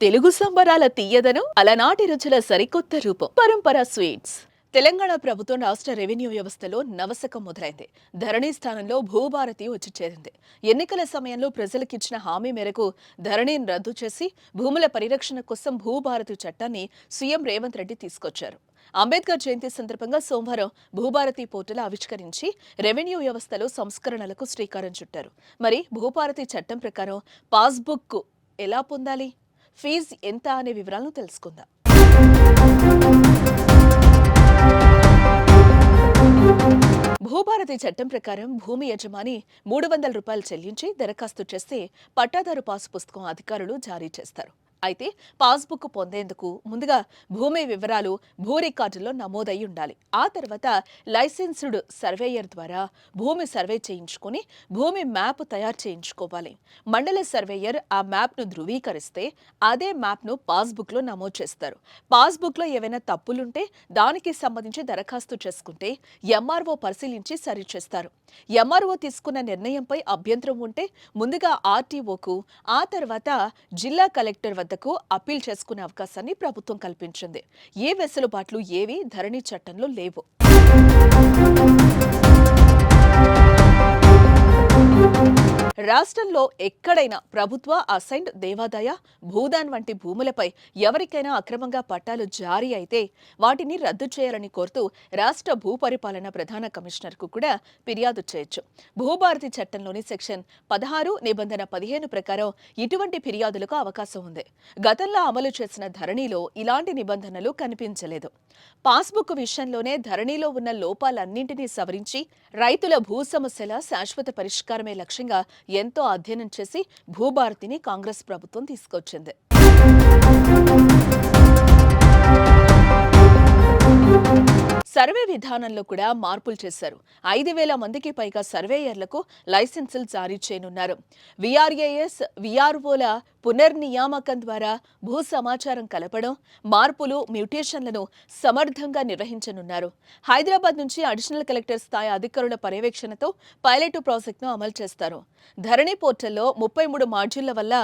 తెలుగు సంబరాల తీయదను అలనాటి రుచుల సరికొత్త రూపం. పరంపర స్వీట్స్. తెలంగాణ ప్రభుత్వం రాష్ట్ర రెవెన్యూ వ్యవస్థలో నవశకం మొదలైంది. ధరణి స్థానంలో భూభారతి వచ్చి చేరింది. ఎన్నికల సమయంలో ప్రజలకిచ్చిన హామీ మేరకు ధరణిని రద్దు చేసి భూముల పరిరక్షణ కోసం భూభారతి చట్టాన్ని సీఎం రేవంత్ రెడ్డి తీసుకొచ్చారు. అంబేద్కర్ జయంతి సందర్భంగా సోమవారం భూభారతి పోర్టల్ ఆవిష్కరించి రెవెన్యూ వ్యవస్థలో సంస్కరణలకు శ్రీకారం చుట్టారు. మరి భూభారతి చట్టం ప్రకారం పాస్బుక్ ఎలా పొందాలి? ఫీజు ఎంత అనే వివరాలను తెలుసుకుందాం. భూభారతి చట్టం ప్రకారం భూమి యజమాని మూడు వందల రూపాయలు చెల్లించి దరఖాస్తు చేస్తే పట్టాదారు పాసు పుస్తకం అధికారులు జారీ చేస్తారు. అయితే పాస్బుక్ పొందేందుకు ముందుగా భూమి వివరాలు భూ రికార్డులో నమోదై ఉండాలి. ఆ తర్వాత లైసెన్స్డ్ సర్వేయర్ ద్వారా భూమి సర్వే చేయించుకొని భూమి మ్యాప్ తయారు చేయించుకోవాలి. మండల సర్వేయర్ ఆ మ్యాప్ను ధృవీకరిస్తే అదే మ్యాప్ను పాస్బుక్లో నమోదు చేస్తారు. పాస్బుక్లో ఏవైనా తప్పులుంటే దానికి సంబంధించి దరఖాస్తు చేసుకుంటే ఎంఆర్ఓ పరిశీలించి సరిచేస్తారు ఎంఆర్ఓ తీసుకున్న నిర్ణయంపై అభ్యంతరం ఉంటే ముందుగా ఆర్టీఓకు ఆ తర్వాత జిల్లా కలెక్టర్ వద్దకు అప్పీల్ చేసుకునే అవకాశాన్ని ప్రభుత్వం కల్పించింది. ఏ వెసులుబాట్లు ఏవి ధరణి చట్టంలో లేవు. రాష్ట్రంలో ఎక్కడైనా ప్రభుత్వ అసైన్డ్ దేవాదాయ భూదాన్ వంటి భూములపై ఎవరికైనా అక్రమంగా పట్టాలు జారీ అయితే వాటిని రద్దు చేయాలని కోరుతూ రాష్ట్ర భూపరిపాలన ప్రధాన కమిషనర్కు కూడా ఫిర్యాదు చేయొచ్చు. భూభారతి చట్టంలోని సెక్షన్ పదహారు నిబంధన పదిహేను ప్రకారం ఇటువంటి ఫిర్యాదులకు అవకాశం ఉంది. గతంలో అమలు చేసిన ధరణిలో ఇలాంటి నిబంధనలు కనిపించలేదు. పాస్బుక్ విషయంలోనే ధరణిలో ఉన్న లోపాలన్నింటినీ సవరించి రైతుల భూ సమస్యల శాశ్వత పరిష్కారమే లక్ష్యంగా ఎంతో అధ్యయనం చేసి భూభారతిని కాంగ్రెస్ ప్రభుత్వం తీసుకొచ్చింది. సర్వే విధానంలో కూడా మార్పులు చేశారు. ఐదు వేల మందికి పైగా సర్వేయర్లకు లైసెన్సులు జారీ చేయనున్నారు. విఆర్ఏఎస్ విఆర్ఓల పునర్నియామకం ద్వారా భూ సమాచారం కలపడం మార్పులు మ్యూటేషన్లను సమర్థంగా నిర్వహించనున్నారు. హైదరాబాద్ నుంచి అడిషనల్ కలెక్టర్ స్థాయి అధికారుల పర్యవేక్షణతో పైలట్ ప్రాజెక్టును అమలు చేస్తారు. ధరణి పోర్టల్లో ముప్పై మూడు మాడ్యూళ్ళ వల్ల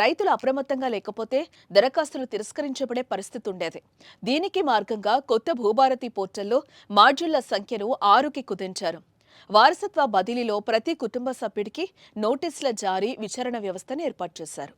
రైతులు అప్రమత్తంగా లేకపోతే దరఖాస్తులు తిరస్కరించబడే పరిస్థితి ఉండేది. దీనికి మార్గంగా కొత్త భూభారతి పోర్టల్లో విషయంలో మార్జిన్ల సంఖ్యను ఆరుకి కుదించారు. వారసత్వ బదిలీలో ప్రతి కుటుంబ సభ్యుడికి నోటీసుల జారీ విచారణ వ్యవస్థను ఏర్పాటు చేశారు.